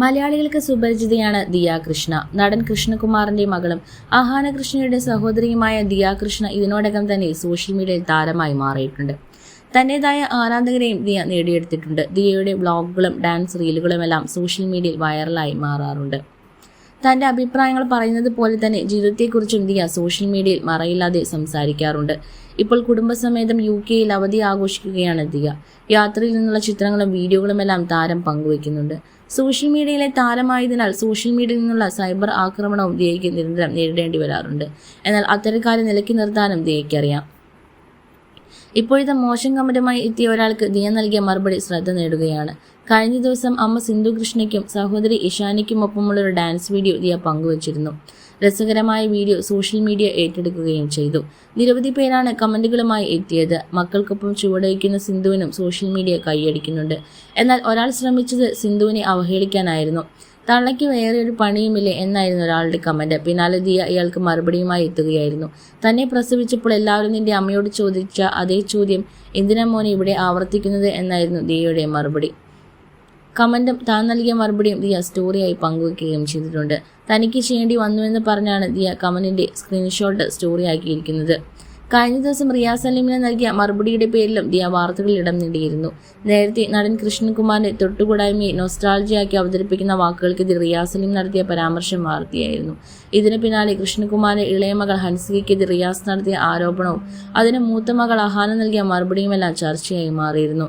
മലയാളികൾക്ക് സുപരിചിതയാണ് ദിയാ കൃഷ്ണ നടൻ കൃഷ്ണകുമാറിന്റെ മകളും ആഹാന കൃഷ്ണയുടെ സഹോദരിയുമായ ദിയാ കൃഷ്ണ ഇതിനോടകം തന്നെ സോഷ്യൽ മീഡിയയിൽ താരമായി മാറിയിട്ടുണ്ട്. തന്റേതായ ആരാധകരെയും ദിയ നേടിയെടുത്തിട്ടുണ്ട്. ദിയയുടെ ബ്ലോഗുകളും ഡാൻസ് റീലുകളും എല്ലാം സോഷ്യൽ മീഡിയയിൽ വൈറലായി മാറാറുണ്ട്. തന്റെ അഭിപ്രായങ്ങൾ പറയുന്നത് പോലെ തന്നെ ജീവിതത്തെക്കുറിച്ചും ദിയ സോഷ്യൽ മീഡിയയിൽ മറയില്ലാതെ സംസാരിക്കാറുണ്ട്. ഇപ്പോൾ കുടുംബസമേതം യു കെയിൽ അവധി ആഘോഷിക്കുകയാണ് ദിയ. യാത്രയിൽ നിന്നുള്ള ചിത്രങ്ങളും വീഡിയോകളുമെല്ലാം താരം പങ്കുവയ്ക്കുന്നുണ്ട്. സോഷ്യൽ മീഡിയയിലെ താരമായതിനാൽ സോഷ്യൽ മീഡിയയിൽ നിന്നുള്ള സൈബർ ആക്രമണവും ദിയയ്ക്ക് നിരന്തരം നേരിടേണ്ടി വരാറുണ്ട്. എന്നാൽ അത്തരക്കാരെ നിലയ്ക്ക് നിർത്താനും ദിയയ്ക്കറിയാം ഇപ്പോഴത്തെ മോശം കമന്റുമായി എത്തിയ ഒരാൾക്ക് ദിയ നൽകിയ മറുപടി ശ്രദ്ധ നേടുകയാണ്. കഴിഞ്ഞ ദിവസം അമ്മ സിന്ധു കൃഷ്ണയ്ക്കും സഹോദരി ഇഷാനിക്കുമൊപ്പമുള്ള ഒരു ഡാൻസ് വീഡിയോ ദിയ പങ്കുവച്ചിരുന്നു. രസകരമായ വീഡിയോ സോഷ്യൽ മീഡിയ ഏറ്റെടുക്കുകയും ചെയ്തു. നിരവധി പേരാണ് കമന്റുകളുമായി എത്തിയത്. മക്കൾക്കൊപ്പം ചുവടയിക്കുന്ന സിന്ധുവിനും സോഷ്യൽ മീഡിയ കൈയടിക്കുന്നുണ്ട്. എന്നാൽ ഒരാൾ ശ്രമിച്ചത് സിന്ധുവിനെ അവഹേളിക്കാനായിരുന്നു. തള്ളയ്ക്ക് വേറെ ഒരു പണിയുമില്ലേ എന്നായിരുന്നു ഒരാളുടെ കമന്റ്. പിന്നാലെ ദിയ ഇയാൾക്ക് മറുപടിയുമായി എത്തുകയായിരുന്നു. തന്നെ പ്രസവിച്ചപ്പോൾ എല്ലാവരും നിന്റെ അമ്മയോട് ചോദിച്ച അതേ ചോദ്യം എന്തിനാ മോനെ ഇവിടെ ആവർത്തിക്കുന്നത്? എന്നായിരുന്നു ദിയയുടെ മറുപടി. കമന്റും താൻ നൽകിയ മറുപടിയും ദിയ സ്റ്റോറിയായി പങ്കുവയ്ക്കുകയും ചെയ്തിട്ടുണ്ട്. തനിക്ക് ചെയ്യേണ്ടി വന്നുവെന്ന് പറഞ്ഞാണ് ദിയ കമന്റിന്റെ സ്ക്രീൻഷോട്ട് സ്റ്റോറിയാക്കിയിരിക്കുന്നത്. കഴിഞ്ഞ ദിവസം റിയാസ് സലീമിന് നൽകിയ മറുപടിയുടെ പേരിലും ദിയ വാർത്തകളിൽ ഇടം നേടിയിരുന്നു. നേരത്തെ നടൻ കൃഷ്ണകുമാറിന്റെ തൊട്ടുകൂടായ്മയെ നൊസ്ട്രാൾജിയാക്കി അവതരിപ്പിക്കുന്ന വാക്കുകൾക്കെതിരെ റിയാസ് സലീം നടത്തിയ പരാമർശം വാർത്തയായിരുന്നു. ഇതിന് പിന്നാലെ കൃഷ്ണകുമാറിന്റെ ഇളയ മകൾ ഹൻസികയ്ക്കെതിരെ റിയാസ് നടത്തിയ ആരോപണവും അതിന് മൂത്ത മകൾ അഹാന നൽകിയ മറുപടിയുമെല്ലാം ചർച്ചയായി മാറിയിരുന്നു.